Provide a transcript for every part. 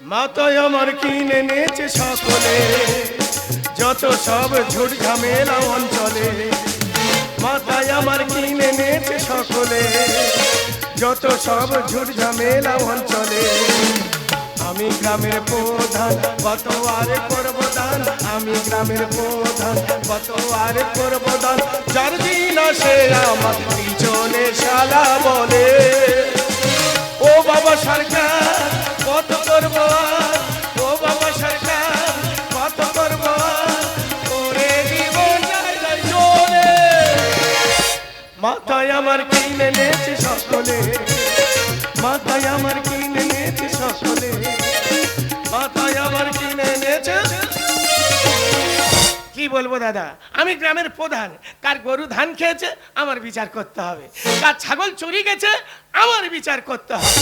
মাথায় আমার কিনে নেছে সকলে। যত সব ঝুট ঝামেলা অঞ্চলে, মাথায় আমার কিনে নেছে সকলে। যত সব ঝুট ঝামেলা অঞ্চলে, আমি গ্রামের প্রধান, কত আর করব দান আমি গ্রামের প্রধান, কত আর করব দান যার দিন আসে আমার পিছনে শালা বলে। আমার কিনে নেছে সকলে? মাথায় আমার কিনে নেছে সকলে? মাথায় আমার কিনে নেছে কি বলব দাদা? আমি গ্রামের প্রধান। কার গরু ধান খেয়েছে, আমার বিচার করতে হবে। কার ছাগল চুরি গেছে, আমার বিচার করতে হবে।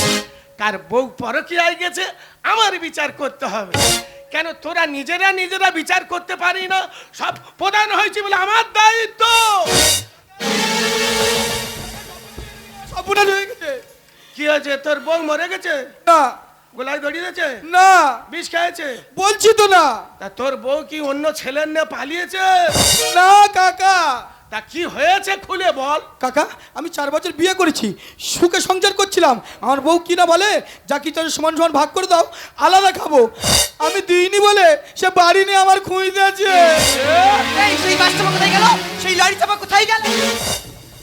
কার বউ পরকিয়ায় গেছে, আমার বিচার করতে হবে। কেন তোরা নিজেরা নিজেরা বিচার করতে পারি না? সব প্রধান হয়েছে বলে আমার দায়িত্ব। আপনার হয়ে গেছে। কি হয়েছে? তোর বউ মরে গেছে? না। গোলায় দড়ি দিয়েছে? না। বিষ খেয়েছে বলছি তো না। তা তোর বউ কি অন্য ছেলের নিয়ে পালিয়েছে? না কাকা। তা কি হয়েছে খুলে বল। কাকা আমি চার বছর বিয়ে করেছি। সুখে সংসার করছিলাম। আমার বউ কি না বলে যা কিছু আছে সমান সমান ভাগ করে দাও আলাদা খাব। আমি দিইনি বলে সে বাড়ি নিয়ে আমার খুঁজ দিয়েছে। এই সেই বাসটা কোথায় গেল? সেই লরি চাপা কোথায় গেল?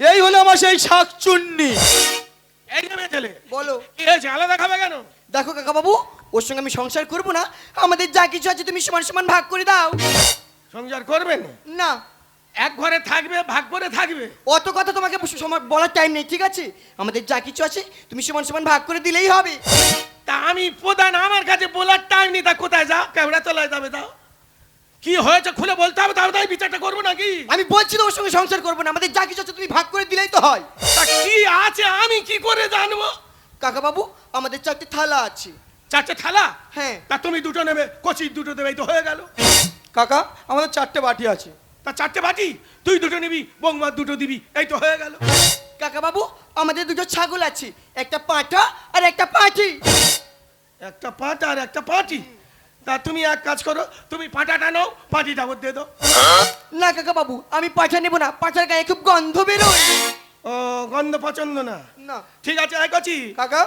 এই হলো আমার সেই শাকচুন্নি এই ছেলে বলো। কি হয়েছে? আলাদা খাবে কেন? দেখো কাকা বাবু ওর সঙ্গে আমি সংসার করব না আমাদের যা কিছু আছে তুমি সমান সমান ভাগ করে দাও। সংসার করবেন না? এক ঘরে থাকবে ভাগ করে থাকবে? অত কথা তোমাকে বসে সময় বলার টাইম নেই ঠিক আছে? আমাদের যা কিছু আছে তুমি সমান সমান ভাগ করে দিলেই হবে। তা আমি প্রধান আমার কাছে বলার টাইম নেই তা কোথায় যাও? ক্যামেরা তোলায় যাবে দাও কি হয়েছে খুলে বলতে হবে তাও তাই বিচারটা করব নাকি? আমি বলছি তো ওর সঙ্গে সংসার করব না আমাদের যা কিছু আছে তুমি ভাগ করে দিলেই তো হয়। তা কি আছে আমি কি করে জানব? কাকা বাবু আমাদের চারটে থালা আছে। চারটে থালা? হ্যাঁ। তা তুমি দুটো নেবে কচি দুটো দেবে এই তো হয়ে গেল। কাকা আমাদের চারটে বাটি আছে। তা চারটে বাটি? তুই দুটো নিবি বৌমার দুটো দিবি এই তো হয়ে গেল। কাকা বাবু আমাদের দুটো ছাগল আছে একটা পাঁঠা আর একটা পাঁঠি। একটা পাটা আর একটা পাটি তা তুমি এক কাজ করো তুমি পাটাটা নাও পাটিটা ওর দিয়ে দাও। না কাকা বাবু আমি পাঁঠা নেব না পাঁঠার গায়ে খুব গন্ধ বেরোয়। ও গন্ধ পছন্দ না? না। ঠিক আছে এক কচি। কাকা?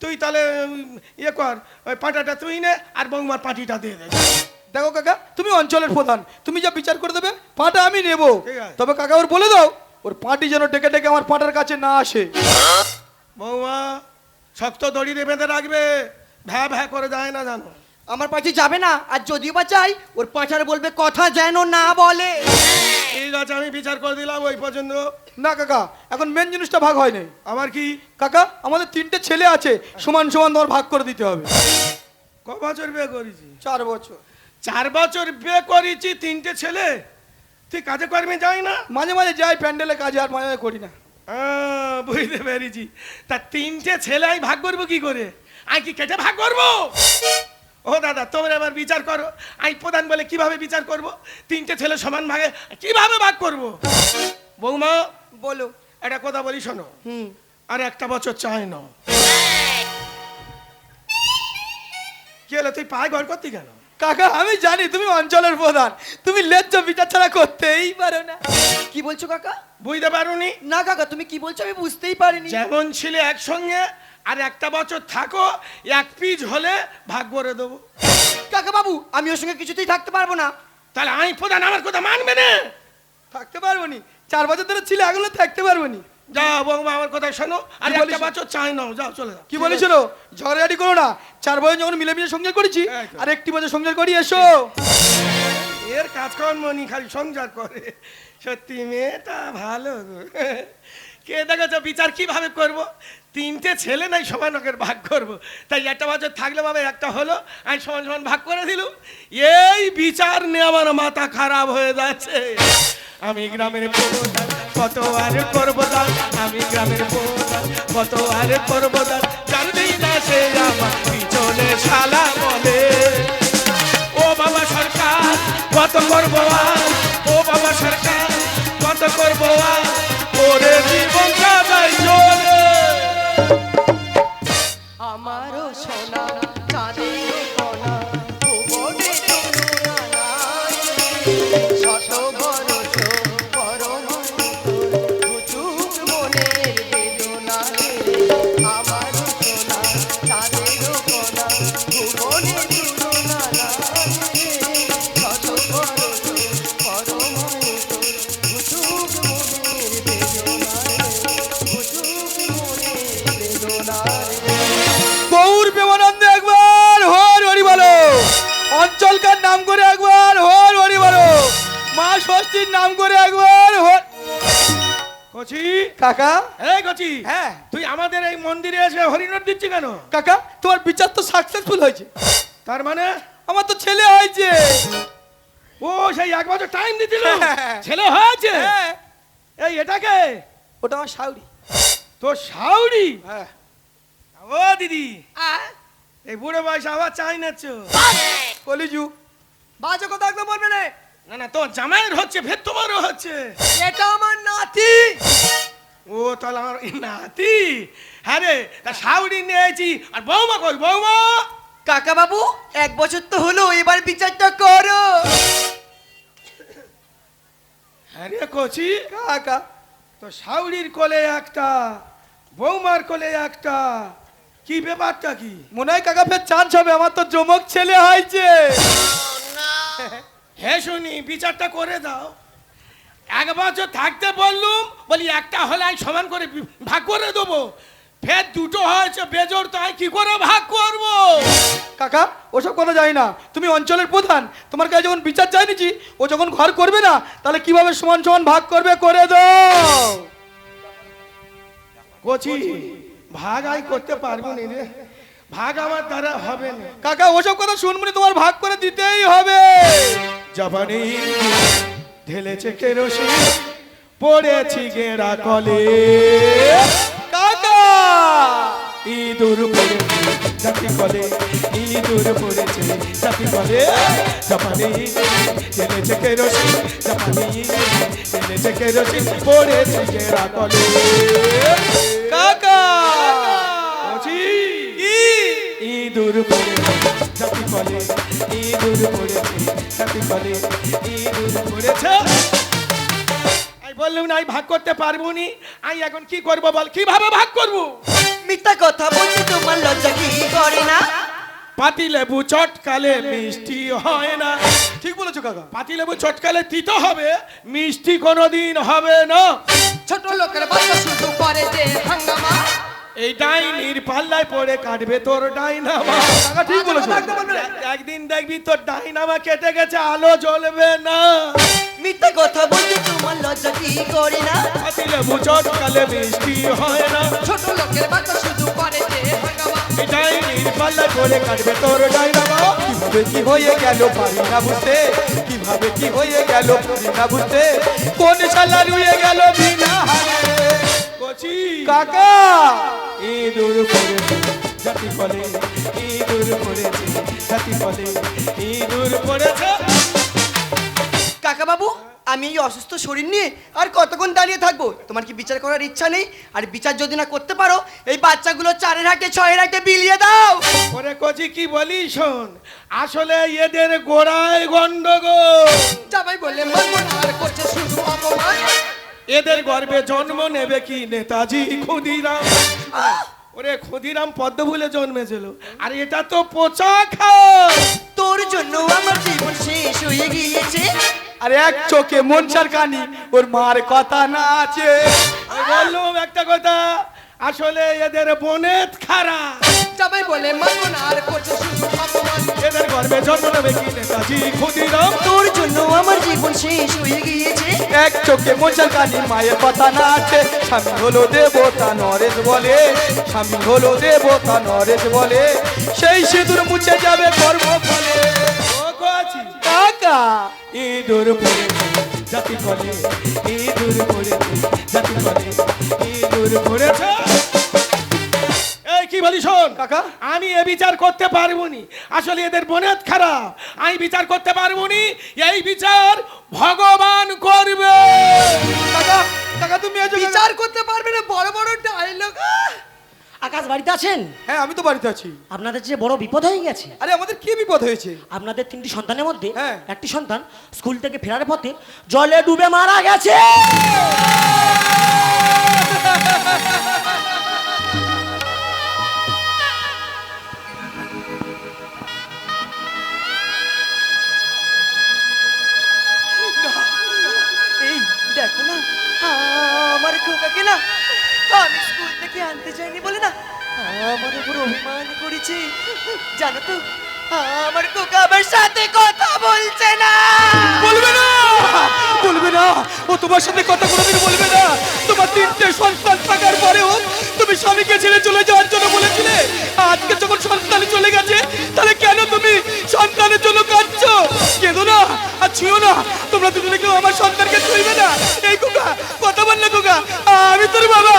তুই তাহলে উম, ইয়ে কর ওই পাটাটা তুই নে আর বৌমার পাটিটা দিয়ে দে। দেখো কাকা তুমি অঞ্চলের প্রধান তুমি যা বিচার করে দেবে পাটা আমি নেব। ঠিক আছে। তবে কাকা ওর বলে দাও ওর পাটি যেন ডেকে ডেকে আমার পাটার কাছে না আসে। বৌমা শক্ত দড়ি দিয়ে বেঁধে রাখবে। ভ্যা ভ্যা করে যায় না জানো। আমার পাশে যাবে না আর যদিও বা চাই ওর পাঁঠার বলবে কথা যেন না বলে। ঠিক আছে আমি বিচার করে দিলাম ওই পর্যন্ত। না কাকা এখন মেন জিনিসটা ভাগ হয়নি আমার কি? কাকা আমাদের তিনটে ছেলে আছে সমান সমান তোমার ভাগ করে দিতে হবে। ক বছর বিয়ে করেছি? চার বছর। চার বছর বিয়ে করেছি তিনটে ছেলে? তুই কাজে কর্মে যাই না? মাঝে মাঝে যাই প্যান্ডেলে কাজে আর মাঝে মাঝে করি না। আহ, বুঝতে পেরেছি। তা তিনটে ছেলে আমি ভাগ করব কি করে? আমি কি কেটে ভাগ করব? ও দাদা তোমরা এবার বিচার করো। আমি প্রধান বলে কীভাবে বিচার করব? তিনটে ছেলে সমান ভাগে কীভাবে ভাগ করব? বৌমা বলো। একটা কথা বলি শোনো। হুম। আর একটা বছর চাই না কি হলো তুই পায়ে ঘর করতি কেন? কাকা আমি জানি তুমি অঞ্চলের প্রধান। তুমি লেজ্জ বিচার ছাড়া করতেই পারো না। কি বলছো কাকা? বুঝতে পারোনি? না কাকা তুমি কি বলছো আমি বুঝতেই পারিনি। যেমন ছিলে একসঙ্গে আর একটা বছর থাকো এক পিস হলে ভাগ করে দেবো। কাকা বাবু আমি ওর সঙ্গে কিছুতেই থাকতে পারব না। তাহলে আমি প্রধান আমার কথা মানবে না? থাকতে পারব নি। চার বছর ধরে ছিলে এগুলো থাকতে পারব নি। যাও বৌমা আমার কথা শোনো। আর একটা বছর চাই নাও যাও চলে যাও। কি বলেছিল? ঝগড়াঝাটি করো না। চার বছর যখন মিলেমিশে সংসার করেছি আর একটি বছর সংসার করি এসো। এর কাজকর্ম নি খালি সংসার করে। সত্যি মেয়েটা ভালো। কে দেখেছ বিচার কীভাবে করব? তিনটে ছেলে নাই সমান ওকে ভাগ করব। তাই একটা বছর থাকলে বাবা, একটা হলো, আমি সমান সমান ভাগ করে দিলুম। এই বিচার নিয়ে আমার মাথা খারাপ হয়ে যাচ্ছে। আমি গ্রামের কত আর করব দান আমি গ্রামের কত আর করব দান জানতেই না সে আমার পিছনে শালা বলে। ও বাবা সরকার, কত করব আর? ও বাবা সরকার ষষ্ঠীর নাম করে একবার কচি? কাকা? এই কচি হ্যাঁ। তুই আমাদের এই মন্দিরে এসে হরিণর দিচ্ছি কেন? কাকা তোমার বিচার তো সাকসেসফুল হয়েছে। তার মানে? আমার তো ছেলে হয়েছে। ও সেই এক বছর টাইম দিছিল। হ্যাঁ। ছেলে হয়েছে? হ্যাঁ। এই এটাকে ওটা আমার শাউরি। তো সাউরি হ্যাঁ। ও দিদি। এই বুড়ো বয়সে আবার চাই নাচ্ছ। কলিজু বাজে কথা একদম বলবে না। না না তোর জামাইয়ের হচ্ছে ফের তোমারও হচ্ছে। এটা আমার নাতি। ও তাহলে আমার নাতি? হ্যাঁ রে তা সাউরি নিয়েছি। আর বৌমা কই বৌমা? কাকা বাবু এক বছর তো হলো এবার বিচারটা করো। হ্যাঁ রে কচি। কাকা। তো সাউরির কোলে একটা বৌমার কোলে একটা। কি ব্যাপারটা কি? মনে হয় কাকা ফের চান্স হবে আমার তো জমক ছেলে হয়েছে। হ্যাঁ শুনি বিচারটা করে দাও। এক বছর থাকতে বললুম বলি একটা হলে আমি সমান করে ভাগ করে দেবো। ফের দুটো হয়েছে বেজোর তো আমি কি করে ভাগ করব? কাকা ওসব কথা জানি না। তুমি অঞ্চলের প্রধান তোমার কাছে যখন বিচার চাইনিছি ও যখন ঘর করবে না তাহলে কীভাবে সমান সমান ভাগ করবে করে দাও। কচি ভাগ আই করতে পারব না রে। ভাগ আমার দ্বারা হবে না। কাকা ওসব কথা শুনবনি তোমার ভাগ করে দিতেই হবে। জাপানি ঢেলেছে কেরোসিন পড়েছি গেরা কলে। কাকা! ইঁদুর পড়েছে জাতি কলে ইঁদুর পড়েছে জাতি কলে জাপানি ঢেলেছে কেরোসিন জাপানি ঢেলেছে কেরোসিন পড়েছে গেরা কলে। ইঁদুর পড়েছে জাতি কলে ইঁদুর পড়েছে জাতি কলে ইঁদুর পড়েছে। আমি বললাম না আমি ভাগ করতে পারব নি। আমি এখন কি করব বল কীভাবে ভাগ করব? মিথ্যা কথা বলতে তোমার লজ্জা কি করে না? পাতি লেবু চটকালে মিষ্টি হয় না। ঠিক বলেছ কাকা। পাতি লেবু চটকালে তিতো হবে মিষ্টি কোনোদিন হবে না। ছোট লোকের বাচ্চা শুধু করে যে হাঙ্গামা। এই ডাইনির পাল্লায় পড়ে কাটবে তোর ডাইনামা কাকা ঠিক বলেছ। একদিন দেখবি তোর ডাইনামা কেটে গেছে আলো জ্বলবে না। মিথ্যা কথা বলতে তোমার লজ্জা কি করে না? চটকালে মিষ্টি হয় না। ছোট লোকের বাচ্চা শুধু করে যে হাঙ্গামা এই ডাইনির পাল্লায় পড়ে কাটবে তোর ডাইনামা কীভাবে কি হয়ে গেল পারি না বুঝতে? কীভাবে কি হয়ে গেল পারি না বুঝতে? কোন শালা রুয়ে গেল বিনা হাতে কাকা! ইঁদুর পড়েছে জাতি কলে ইঁদুর পড়েছে জাতি কলে ইঁদুর পড়েছে কাকা বাবু আমি এই অসুস্থ শরীর নিয়ে আর কতক্ষণ দাঁড়িয়ে থাকব? তোমার কি বিচার করার ইচ্ছা নেই? আর বিচার যদি না করতে পারো এই বাচ্চাগুলো চারের হাটে ছয়ের হাটে বিলিয়ে দাও। ওরে কচি কি বলি শোন? আসলে এদের গোড়ায় গন্ডগোল। জামাই বলে মানবো না আর করছে শুধু অপমান। এদের গর্বে জন্ম নেবে কি নেতাজি ক্ষুদিরাম? ওরে ক্ষুদিরাম পদ্মফুলে জন্মেছিল। আর এটা তো পচা খাও তোর জন্য আমার জীবন শেষ হয়ে গিয়েছে। আর এক চোখে মনসার কানি ওর মার কথা না আছে। বললুম একটা কথা আসলে এদের বনেত খারাপ জামাই বলে মানবো না আর করছে এদের গর্বে জন্ম নেবে কি নেতাজি ক্ষুদিরাম? তোর জন্য আমার জীবন শেষ হয়ে গিয়েছে। এক চোখে মোচা কানি মায়ের পাতা না আছে। স্বামী হলো দেবতা নরেশ বলে। স্বামী হলো দেবতা নরেশ বলে। সেই সিঁদুর মুছে যাবে কর্ম বলে কাকা। ইঁদুর পড়ে জাতি করে ইঁদুর পড়ে জাতি করে ইঁদুর পড়েছে বলি শোন কাকা? আমি এ বিচার করতে পারব নি আসলে এদের বনেত খারাপ। আমি বিচার করতে পারব নি এই বিচার ভগবান করবে। কাকা কাকা তুমি বিচার করতে পারবে না বড় বড় ডায়লগ আকাশ বাড়িতে আছেন? হ্যাঁ আমি তো বাড়িতে আছি। আপনাদের যে বড় বিপদ হয়ে গেছে। আরে আমাদের কি বিপদ হয়েছে? আপনাদের তিনটি সন্তানের মধ্যে হ্যাঁ। একটি সন্তান স্কুল থেকে ফেরার পথে জলে ডুবে মারা গেছে। অভিমান করেছে। জানো তো, আমার খোকা আমার সাথে কথা বলছে না। বলবে না! বলবে না! ও তোমার সাথে কথা কোনোদিন বলবে না। তোমার তিনটে সন্তান থাকার পরেও তুমি স্বামীকে ছেড়ে চলে যাওয়ার জন্য বলেছিলে। আজকে যখন সন্তান চলে গেছে, তাহলে কেন তুমি সন্তানের জন্য কাঁদছো? কেঁদো না আর ছুঁয়ো না। তোমরা দুজনে কেউ আমার সন্তানকে ছুঁইবে না। এই কোকা কথা বল না কোকা আমি তোর বাবা,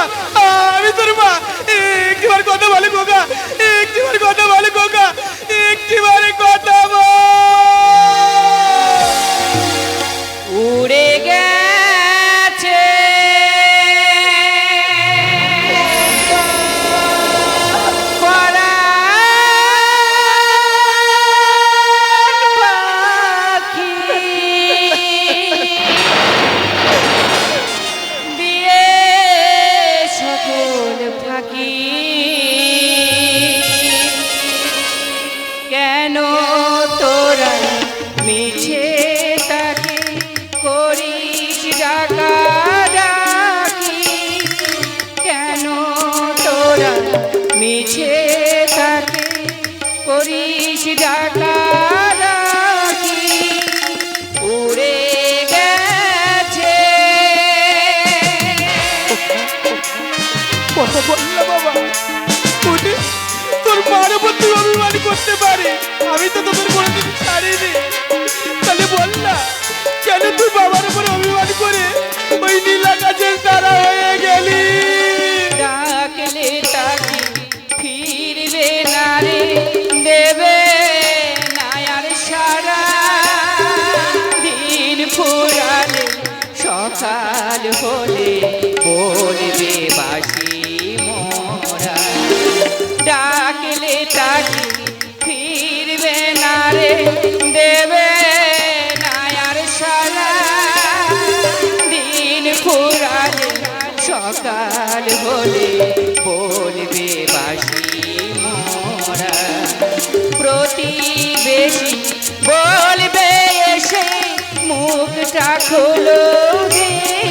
আমি তোর মা। করতে পারি? আমি তো তোদের কোনোদিন ছাড়িনি। তাহলে বল না কেন তুই বাবার উপর অভিমান করে ওই নীলা গাছের তারা হয়ে গেলি? ডাকলে দিন সকাল হলে হলে বলবে বাসি মোরা প্রতিবেশী বলবে এসে মুখটা খোলো দেখি